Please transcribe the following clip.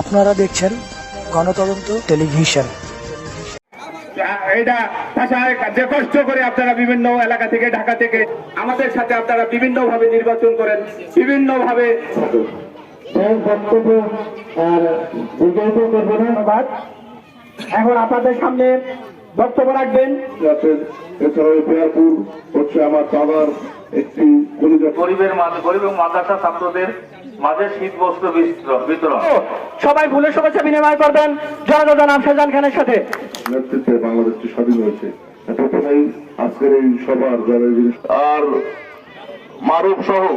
আপনারা দেখছেন গণতদন্ত টেলিভিশন। এটা ভাষায় যে কষ্ট করে আপনারা বিভিন্ন এলাকা থেকে ঢাকা থেকে আমাদের সাথে আপনারা বিভিন্ন ভাবে নির্বাচন করেন বিভিন্ন ভাবে বক্তব্য আর করব ধন্যবাদ। এখন আপনাদের সামনে বক্তব্য রাখবেন। এছাড়াও পেয়ারপুর হচ্ছে আমার দাদার একটি গরিবের গরিব মাদ্রাসা ছাত্রদের মাঝে শীত বস্ত্র বিস্ত- বিতরণ। সবাই ভুলে শুভেচ্ছা বিনিময় করবেন। জনতা আফসাজান খানের সাথে। নেতৃত্বে বাংলাদেশটি স্বাধীন হয়েছে। আজকের এই জিনিস- আর মারুফ সহ